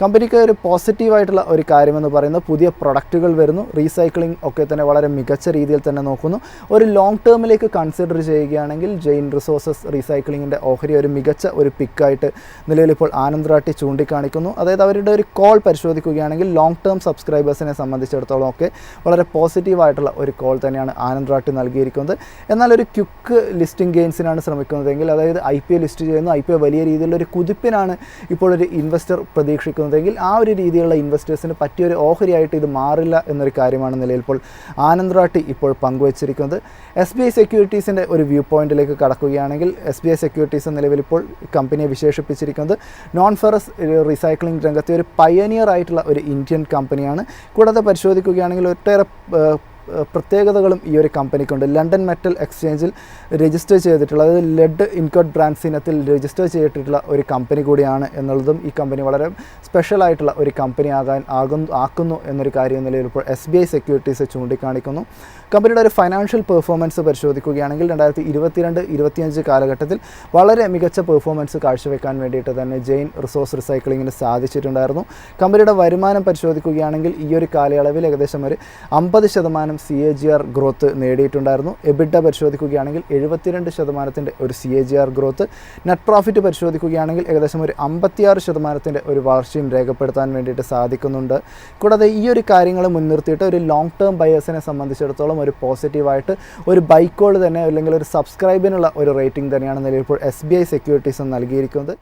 കമ്പനിക്ക് ഒരു പോസിറ്റീവായിട്ടുള്ള ഒരു കാര്യമെന്ന് പറയുന്നത് പുതിയ പ്രൊഡക്റ്റുകൾ വരുന്നു. റീസൈക്ലിംഗ് ഒക്കെ തന്നെ വളരെ മികച്ച രീതിയിൽ തന്നെ നോക്കുന്നു. ഒരു ലോങ് ടേമിലേക്ക് കൺസിഡർ ചെയ്യുകയാണെങ്കിൽ ജെയിൻ റിസോഴ്സസ് റീസൈക്ലിങ്ങിന്റെ ഓഹരി ഒരു മികച്ച ഒരു പിക്കായിട്ട് നിലവിലിപ്പോൾ ആനന്ദ് റാട്ടി ചൂണ്ടിക്കാണിക്കുന്നു. അതായത് അവരുടെ ഒരു കോൾ പരിശോധിക്കുകയാണെങ്കിൽ ലോങ് ടേം സബ്സ്ക്രൈബേഴ്സിനെ സംബന്ധിച്ചിടത്തോളം ഒക്കെ വളരെ പോസിറ്റീവായിട്ടുള്ള ഒരു കോൾ തന്നെയാണ് ആനന്ദ് റാട്ടി നൽകിയിരിക്കുന്നത്. എന്നാൽ ഒരു ക്യുക്ക് ലിസ്റ്റിംഗ് ഗെയിൻസിനാണ് ശ്രമിക്കുന്നതെങ്കിൽ അതായത് ഐ പി ലിസ്റ്റ് ചെയ്യുന്നു. ഐ പി വലിയ രീതിയിലുള്ള ഒരു കുതിപ്പിനാണ് ഇപ്പോൾ ഒരു ഇൻവെസ്റ്റർ പ്രതീക്ഷിക്കുന്നതെങ്കിൽ ആ ഒരു രീതിയിലുള്ള ഇൻവെസ്റ്റേഴ്സിന് പറ്റിയൊരു ഓഹരിയായിട്ട് ഇത് മാറില്ല എന്നൊരു കാര്യമാണ് നിലയിൽ ഇപ്പോൾ ഇപ്പോൾ പങ്കുവച്ചിരിക്കുന്നത്. എസ് ബി ഐ സെക്യൂരിറ്റീസിന്റെ ഒരു വ്യൂ പോയിന്റിലേക്ക് കടക്കുകയാണെങ്കിൽ എസ് ബി ഐ സെക്യൂരിറ്റീസ് നിലവിൽ ഇപ്പോൾ കമ്പനിയെ വിശേഷിപ്പിച്ചിരിക്കുന്നത് നോൺ ഫെറസ് റീസൈക്ലിംഗ് രംഗത്തെ ഒരു പയനിയർ ആയിട്ടുള്ള ഒരു ഇന്ത്യൻ കമ്പനിയാണ് കൂടാതെ പരിശോധിക്കുകയാണെങ്കിൽ ഒട്ടേറെ പ്രത്യേകതകളും ഈ ഒരു കമ്പനിക്കുണ്ട്. ലണ്ടൻ മെറ്റൽ എക്സ്ചേഞ്ചിൽ രജിസ്റ്റർ ചെയ്തിട്ടുള്ള അതായത് ലെഡ് ഇൻകോട്ട് ബ്രാൻഡ്സ് ഇനത്തിൽ രജിസ്റ്റർ ചെയ്തിട്ടുള്ള ഒരു കമ്പനി കൂടിയാണ് എന്നുള്ളതും ഈ കമ്പനി വളരെ സ്പെഷ്യലായിട്ടുള്ള ഒരു കമ്പനി ആകാൻ ആകുന്നു ആക്കുന്നു എന്നൊരു കാര്യം നിലയിൽ ഇപ്പോൾ എസ് ബി ഐ സെക്യൂരിറ്റീസ് ചൂണ്ടിക്കാണിക്കുന്നു. കമ്പനിയുടെ ഒരു ഫൈനാൻഷ്യൽ പെർഫോമൻസ് പരിശോധിക്കുകയാണെങ്കിൽ രണ്ടായിരത്തി ഇരുപത്തിരണ്ട് ഇരുപത്തിയഞ്ച് കാലഘട്ടത്തിൽ വളരെ മികച്ച പെർഫോമൻസ് കാഴ്ചവെക്കാൻ വേണ്ടിയിട്ട് തന്നെ ജെയിൻ റിസോഴ്സ് റിസൈക്ലിങ്ങിന് സാധിച്ചിട്ടുണ്ടായിരുന്നു. കമ്പനിയുടെ വരുമാനം പരിശോധിക്കുകയാണെങ്കിൽ ഈ ഒരു കാലയളവിൽ ഏകദേശം ഒരു അമ്പത് ശതമാനം C A G R growth നേടിയിട്ടുണ്ടായിരുന്നു. EBITDA പരിശോധിക്കുകയാണെങ്കിൽ എഴുപത്തിരണ്ട് ശതമാനത്തിന്റെ ഒരു C A G R growth net profit പരിശോധിക്കുകയാണെങ്കിൽ ഏകദേശം ഒരു അമ്പത്തിയാറ് ശതമാനത്തിന്റെ ഒരു വളർച്ചയും രേഖപ്പെടുത്താൻ വേണ്ടിയിട്ട് സാധിക്കുന്നുണ്ട്. കൂടാതെ ഈ ഒരു കാര്യങ്ങൾ മുൻനിർത്തിയിട്ട് ഒരു ലോങ് ടേം ബയേഴ്സിനെ സംബന്ധിച്ചിടത്തോളം ഒരു പോസിറ്റീവായിട്ട് ഒരു ബൈക്കോൾ തന്നെ അല്ലെങ്കിൽ ഒരു സബ്സ്ക്രൈബിനുള്ള ഒരു റേറ്റിംഗ് തന്നെയാണ് നിലവിൽ ഇപ്പോൾ എസ് ബി ഐ സെക്യൂരിറ്റീസും നൽകിയിരിക്കുന്നത്.